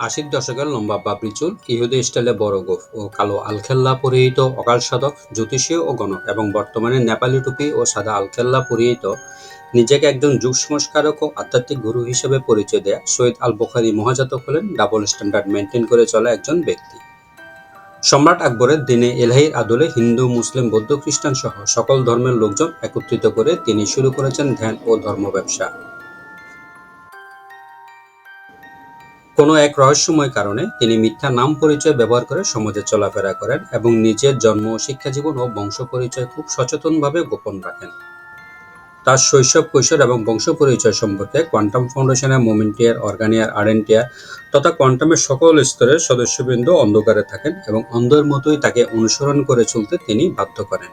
আশির দশকের লম্বা বাবরি চুল, ইহুদি স্টাইলে বড় গোফ ও কালো আলখেল্লা পরিহিত অকাল সাধক জ্যোতিষীয় ও গণক এবং বর্তমানে নেপালি টুপি ও সাদা আলখেল্লা পরিহিত। নিজেকে একজন যুগ সংস্কারক ও আধ্যাত্মিক গুরু হিসেবে পরিচয় দেয়া সৈয়দ আল বুখারি মহাজাতক হলেন ডাবল স্ট্যান্ডার্ড মেনটেন করে চলা একজন ব্যক্তি। সম্রাট আকবরের দিনে এলাহির আদলে হিন্দু, মুসলিম, বৌদ্ধ, খ্রিস্টান সহ সকল ধর্মের লোকজন একত্রিত করে তিনি শুরু করেছেন ধ্যান ও ধর্ম ব্যবসা কোনো এক রহস্যময় কারণে তিনি মিথ্যা নাম পরিচয় ব্যবহার করে সমাজে চলাফেরা করেন এবং নিজের জন্ম শিক্ষা জীবন ও বংশ পরিচয় খুব সচেতনভাবে গোপন রাখেন। তার শৈশব, কৈশোর এবং বংশ পরিচয় সম্পর্কে কোয়ান্টাম ফাউন্ডেশনের মোমেন্টিয়ার, অর্গানিয়ার আরেন্টিয়ার তথা কোয়ান্টামের সকল স্তরের সদস্যবৃন্দ অন্ধকারে থাকেন এবং অন্ধের মতোই তাকে অনুসরণ করে চলতে তিনি বাধ্য করেন।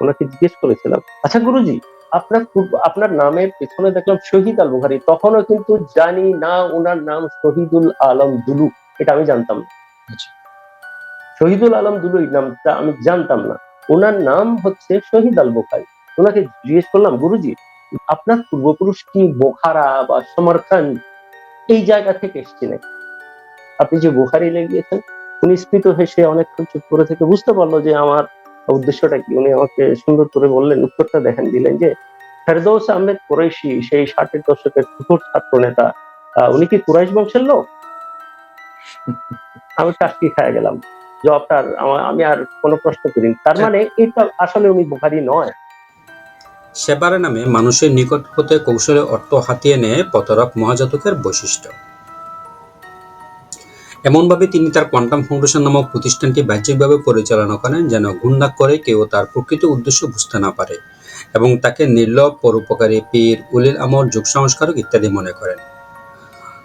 ওনাকে জিজ্ঞেস করেছিলাম আচ্ছা গুরুজি আপনার পূর্ব- আপনার নামের পেছনে দেখলাম শহীদ আল বুখারি তখনও কিন্তু জানি না ওনার নাম শহীদুল আলম দুলু এটা আমি জানতাম না। আচ্ছা। শহীদুল আলম দুলু এই নামটা আমি জানতাম না ওনার নাম হচ্ছে শহীদ আল বুখারি। ওনাকে জিজ্ঞেস করলাম গুরুজি আপনার পূর্বপুরুষ কি বোখারা বা সমরখান্ড এই জায়গা থেকে এসেছিলেন আপনি যে বুখারি লেগিয়েছেন উনি স্ফীত হেসে অনেকক্ষণ চুপ করে থেকে বুঝতে পারল যে আমার উদ্দেশ্যটা কি? উনি আমাকে সুন্দর করে বললেন উত্তরটা দেখেন দিলেন যে ফেরদৌস আহমেদ কুরাইশি সেই ষাটের দশকের তুখোর ছাত্র নেতা উনি কি কুরাইশ বংশের লোক? আমি টাস্কি খায় গেলাম। জবাবটার আমা- আমি আর কোনো প্রশ্ন করিনি। তার মানে এটা আসলে উনি বুখারি নয়। সেবারে নামে মানুষের নিকট হতে কৌশলে অর্থ হাতিয়ে নেয় প্রতারক মহাজাতকের বৈশিষ্ট্য। এমনভাবে তিনি তার কোয়ান্টাম ফাউন্ডেশন নামক প্রতিষ্ঠানটি বাহ্যিকভাবে পরিচালনা করেন যেন ঘূর্ণা করে কেউ তার প্রকৃত উদ্দেশ্য বুঝতে না পারে এবং তাকে নির্লভ পরোপকারী, পীর উলিল আমর যুগ সংস্কারক ইত্যাদি মনে করেন।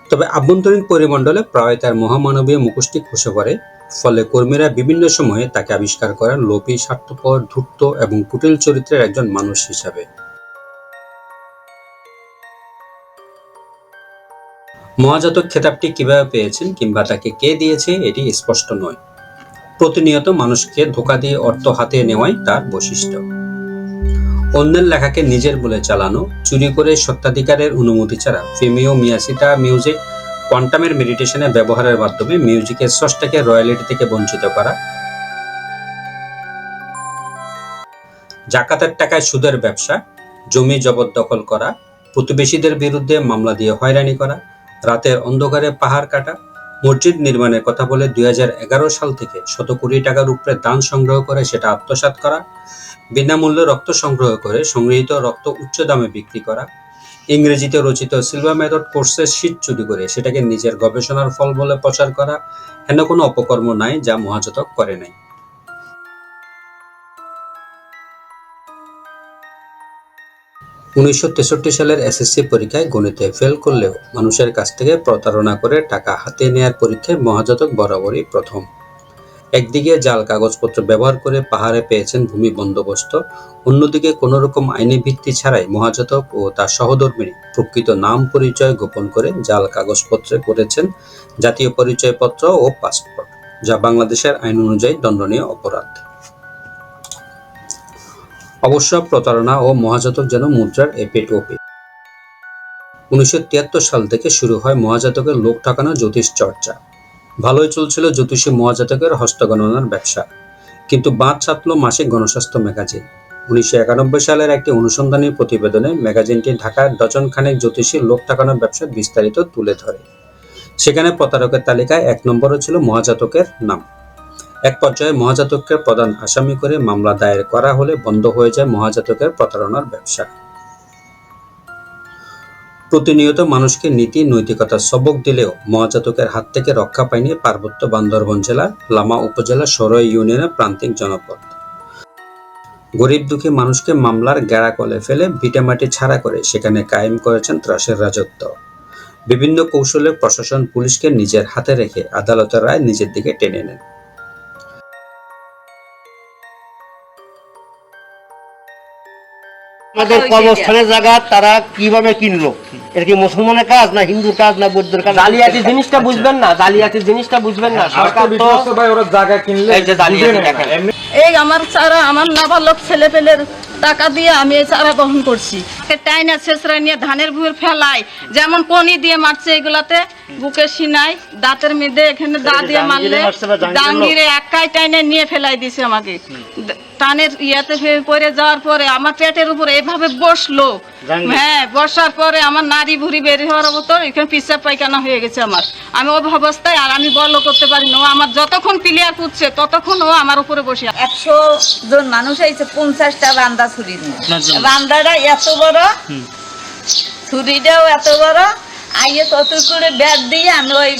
তবে আভ্যন্তরীণ পরিমণ্ডলে প্রায় তার মহামানবীয় মুখোশটি খসে পড়ে, ফলে কর্মীরা বিভিন্ন সময়ে তাকে আবিষ্কার করেন লোভী, স্বার্থপর, ধূর্ত এবং কুটিল চরিত্রের একজন মানুষ হিসাবে। মহাজাতক খেতাবটি কীভাবে পেয়েছেন কিংবা তাকে কে দিয়েছে, এটি স্পষ্ট নয়। প্রতিনিয়ত মানুষকে ধোকা দিয়ে অর্থ হাতে নেওয়াই তার বৈশিষ্ট্য। অন্যের লেখাকে নিজের বলে চালানো, চুরি করে সত্ত্বাধিকারের অনুমতি ছাড়া ফেমিও মিয়াসিতা মিউজিক কোয়ান্টামের মেডিটেশনে ব্যবহারের মাধ্যমে মিউজিকের স্রষ্টাকে রয়্যালিটি থেকে বঞ্চিত করা। জাকাতের টাকায় সুদের ব্যবসা, জমি জবরদখল করা, প্রতিবেশীদের বিরুদ্ধে মামলা দিয়ে হয়রানি করা রাতের অন্ধকারে পাহাড় কাটা, মসজিদ নির্মাণের কথা বলে দুই হাজার এগারো সাল থেকে শত কোটি টাকার উপরে দান সংগ্রহ করে সেটা আত্মসাৎ করা, বিনামূল্যে রক্ত সংগ্রহ করে সংগৃহীত রক্ত উচ্চ দামে বিক্রি করা, ইংরেজিতে রচিত সিলভার মেথড কোর্সের শীট চুরি করে সেটাকে নিজের গবেষণার ফল বলে প্রচার করা, হেন কোনো অপকর্ম নাই যা মহাজাতক করে নাই। উনিশশো তেষট্টি সালের এসএসসি পরীক্ষায় গণিতে ফেল করলেও মানুষের কাছ থেকে প্রতারণা করে টাকা হাতে নেয়ার পরীক্ষায় মহাজাতক বরাবরই প্রথম। একদিকে জাল কাগজপত্র ব্যবহার করে পাহাড়ে পেয়েছেন ভূমি বন্দোবস্ত, অন্যদিকে কোনো রকম আইনি ভিত্তি ছাড়াই মহাজাতক ও তার সহধর্মিনী প্রকৃত নাম পরিচয় গোপন করে জাল কাগজপত্রে করেছেন জাতীয় পরিচয়পত্র ও পাসপোর্ট, যা বাংলাদেশের আইন অনুযায়ী দণ্ডনীয় অপরাধ। অবশ্য প্রতারণা ও মহাজাতক যেন মুদ্রার এপিট ওপিট উনিশশো সাল থেকে শুরু হয় মহাজাতকের লোক ঠাকানো জ্যোতিষ চর্চা। ভালোই চলছিল জ্যোতিষী মহাজাতকের হস্তগণনার ব্যবসা। কিন্তু বাদ ছাতল মাসিক গণস্বাস্থ্য ম্যাগাজিন। উনিশশো একানব্বই সালের একটি অনুসন্ধানী প্রতিবেদনে ম্যাগাজিনটি ঢাকার ডজন খানেক জ্যোতিষীর লোক ঠকানোর ব্যবসার বিস্তারিত তুলে ধরে। সেখানে প্রতারকের তালিকায় এক নম্বরও ছিল মহাজাতকের নাম। এক পর্যায়ে মহাজাতককে প্রধান আসামি করে মামলা দায়ের করা হলে বন্ধ হয়ে যায় মহাজাতকের প্রতারণার ব্যবসা। প্রতিনিয়ত মানুষকে নীতি, নৈতিকতার সবক দিলেও মহাজাতকের হাত থেকে রক্ষা পায়নি পার্বত্য বান্দরবন জেলার লামা উপজেলা সরই ইউনিয়নের প্রান্তিক জনপদ। গরিব দুঃখী মানুষকে মামলার গেড়াকলে ফেলে ভিটামাটি ছাড়া করে সেখানে কায়েম করেছেন ত্রাসের রাজত্ব। বিভিন্ন কৌশলে প্রশাসন পুলিশকে নিজের হাতে রেখে আদালতের রায় নিজের দিকে টেনে নেন। আমাদের কর্মস্থানের জায়গা তারা কীভাবে কিনলো? এটা কি মুসলমানের কাজ না হিন্দুর কাজ না বৌদ্ধের কাজ? জালিয়াতি জিনিসটা বুঝবেন না জালিয়াতি জিনিসটা বুঝবেন না। সরকার তো ভাই ওরা জায়গা কিনলে এই যে জালিয়াতি এই আমার চারা আমার নাবালক ছেলে পেলের টাকা দিয়ে আমি এই চারা বহন করছি। টাইনা শেষরা নিয়ে ধানের ভুঁড় ফেলায় যেমন কনি দিয়ে মারছে এগুলাতে বুকে সিনাই দাঁতের মেদে এখানে দা দিয়ে মারলে ডাঙ্গিরে একাই টাইনে নিয়ে ফেলাই দিছে আমাকে। টানের ইয়াতে ফে- পড়ে যাওয়ার পরে আমার পেটের উপরে এভাবে বসল। হ্যাঁ বসার পরে আমার নারী ভুড়ি বের হওয়ার মতো এখানে পিসা পায়খানা হয়ে গেছে আমার। আমি ও অবস্থায় আর আমি বল করতে পারি না। ও আমার যতক্ষণ ক্লিয়ার করছে ততক্ষণ ও আমার উপরে বসে একশো জন মানুষ হয়েছে পঞ্চাশটা রান্দা ছুরি নিয়ে রান্দাটা এত বড়? ছুরিটাও এত বড়? আইয়ে চতুর করে ব্যাট দিয়ে আমি ওই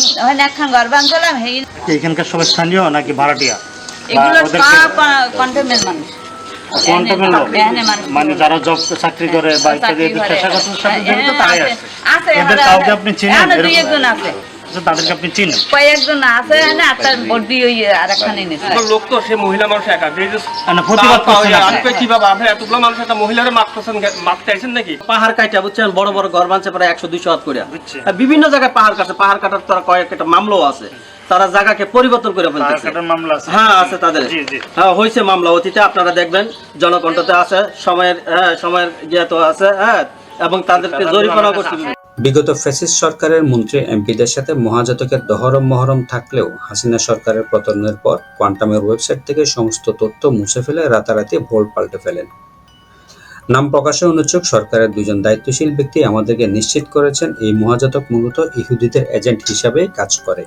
একখান ঘর বান হেই এখানকার সবাই স্থানীয় নাকি ভাড়াটিয়া? এগুলো সব কন্টেমের মানুষ। মানে যারা জব চাকরি করে বা ইত্যাদি পেশাগত সাথে জড়িত হ্যাঁ, তারাই আছে। আছে। আছে, এদের কাউকে আপনি চিনেন? এরকম? আছে। তাদেরকে আপনি চিনেন? কয়েকজন আছে এখানে আর বডি ওই আর একখানে নিচ্ছে লোক তো সে মহিলা মানুষ একা যে প্রতিবাদ আপনি। আপনি এতগুলো মানুষ একটা মহিলারে মারতেছেন মারতে আইছেন নাকি? পাহাড় কাটা বুঝছেন? বড় বড় ঘর বানছে প্রায় একশো দুইশো হাত করে বিভিন্ন জায়গায় পাহাড় কাটছে। পাহাড় কাটার তারা কয়েক একটা মামলাও আছে। তারা জায়গাকে পরিবর্তন করে ফেলতেছে। মামলা আছে। হ্যাঁ আছে তাদের। জি, জি। হ্যাঁ হয়েছে মামলা। অতীতে আপনারা দেখবেন জনকণ্ঠতে আছে সময়ের হ্যাঁ সময়ের যেহেতু আছে হ্যাঁ এবং তাদেরকে জরিমানা করছে। বিগত ফ্যাসিস্ট সরকারের মন্ত্রী এমপিদের সাথে মহাজাতকের দহরম মহরম থাকলেও হাসিনা সরকারের পতনের পর কোয়ান্টামের ওয়েবসাইট থেকে সমস্ত তথ্য মুছে ফেলে রাতারাতি ভোল পাল্টে ফেলেন। নাম প্রকাশে অনুচ্ছুক সরকারের দুজন দায়িত্বশীল ব্যক্তি আমাদেরকে নিশ্চিত করেছেন, এই মহাজাতক মূলত ইহুদিদের এজেন্ট হিসাবে কাজ করে।